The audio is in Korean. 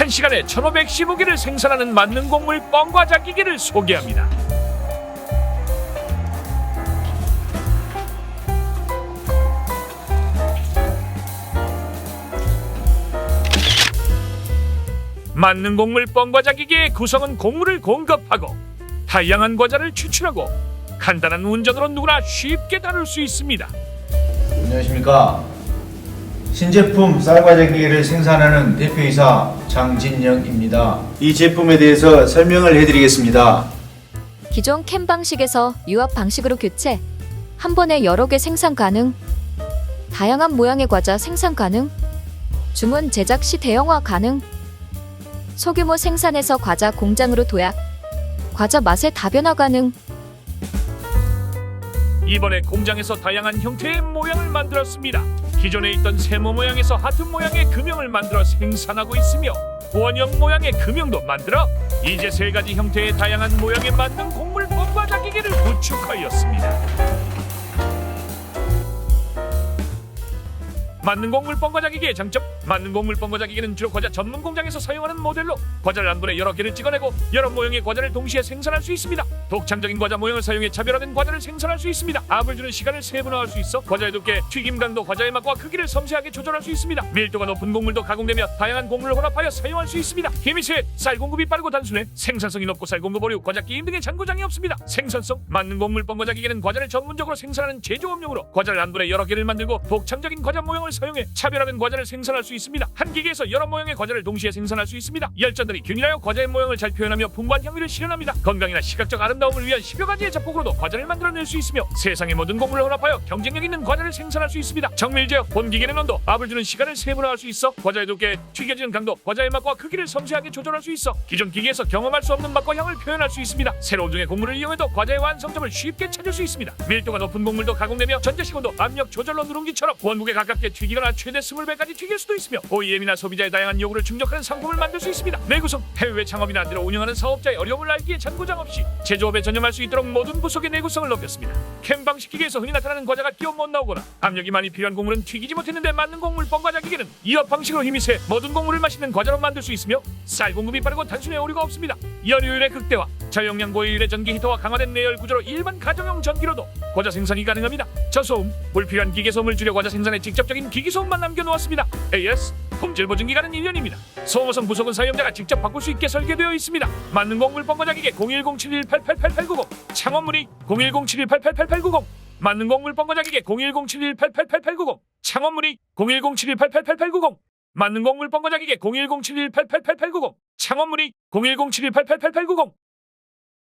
1시간에 1515개를 생산하는 만능 곡물 뻥과자 기계를 소개합니다. 만능 곡물 뻥과자 기계의 구성은 곡물을 공급하고 다양한 과자를 추출하고 간단한 운전으로 누구나 쉽게 다룰 수 있습니다. 안녕하십니까. 신제품 쌀과자기를 생산하는 대표이사 장진영입니다. 이 제품에 대해서 설명을 해드리겠습니다. 기존 캔 방식에서 유압 방식으로 교체, 한 번에 여러 개 생산 가능, 다양한 모양의 과자 생산 가능, 주문 제작 시 대형화 가능, 소규모 생산에서 과자 공장으로 도약, 과자 맛의 다변화 가능, 이번에 공장에서 다양한 형태의 모양을 만들었습니다. 기존에 있던 세모 모양에서 하트 모양의 금형을 만들어 생산하고 있으며 원형 모양의 금형도 만들어 이제 세 가지 형태의 다양한 모양에 맞는 곡물 뻥과자 기계를 구축하였습니다. 맞는 곡물 뻥과자 기계의 장점. 맞는 곡물 뻥과자 기계는 주로 과자 전문 공장에서 사용하는 모델로 과자를 한 번에 여러 개를 찍어내고 여러 모형의 과자를 동시에 생산할 수 있습니다. 독창적인 과자 모형을 사용해 차별화된 과자를 생산할 수 있습니다. 압을 주는 시간을 세분화할 수 있어 과자의 두께 튀김 강도 과자의 맛과 크기를 섬세하게 조절할 수 있습니다. 밀도가 높은 곡물도 가공되며 다양한 곡물을 혼합하여 사용할 수 있습니다. 힘이 세 쌀 공급이 빠르고 단순해 생산성이 높고 쌀 공급 어류 과자 끼임 등의 잔고장이 없습니다. 생산성 맞는 곡물 뻥과자 기계는 과자를 전문적으로 생산하는 제조업용으로 과자를 한 번에 여러 개를 만들고 독창적인 과자 모형을 사용해 차별화된 과자를 생산할 수 있습니다. 한 기계에서 여러 모형의 과자를 동시에 생산할 수 있습니다. 열전들이 균일하여 과자의 모형을 잘 표현하며 풍부한 향미를 실현합니다. 건강이나 시각적 아름다움을 위한 10여 가지의 작곡으로도 과자를 만들어낼 수 있으며 세상의 모든 곡물을 혼합하여 경쟁력 있는 과자를 생산할 수 있습니다. 정밀 제어, 본 기계는 온도, 압을 주는 시간을 세분화할 수 있어 과자의 두께, 튀겨지는 강도, 과자의 맛과 크기를 섬세하게 조절할 수 있어 기존 기계에서 경험할 수 없는 맛과 향을 표현할 수 있습니다. 새로운 중의 곡물을 이용해도 과자의 완성점을 쉽게 찾을 수 있습니다. 밀도가 높은 곡물도 가공되며 전자 시간도 압력 조절로 누룽지처럼 원무게 가깝게 튀기거나 최대 20배까지 튀길 수도 있으며 OEM이나 소비자의 다양한 요구를 충족하는 상품을 만들 수 있습니다. 내구성, 해외 창업이나 안들어 운영하는 사업자의 어려움을 알기에 잔고장 없이 제조업에 전념할 수 있도록 모든 부속의 내구성을 높였습니다. 캠 방식 기계에서 흔히 나타나는 과자가 끼워 못 나오거나 압력이 많이 필요한 곡물은 튀기지 못했는데 맞는 곡물 뻥과자 기계는 이업 방식으로 힘이 세 모든 곡물을 맛있는 과자로 만들 수 있으며 쌀 공급이 빠르고 단순해 오류가 없습니다. 연료율의 극대화, 저용량 고효율의 전기 히터와 강화된 내열 구조로 일반 가정용 전기로도 과자 생산이 가능합니다. 저소음, 불필요한 기계 소음을 줄여 과자 생산에 직접적인 기기 소음만 남겨놓았습니다. AS 품질 보증 기간은 1년입니다. 소모성 부속은 사용자가 직접 바꿀 수 있게 설계되어 있습니다. 맞는 곡물 기계 01071888890 창원 문의 01071888890 맞는 곡물 기계 01071888890 창원 문의 01071888890 맞는 곡물 기계 01071888890 창원 문의 01071888890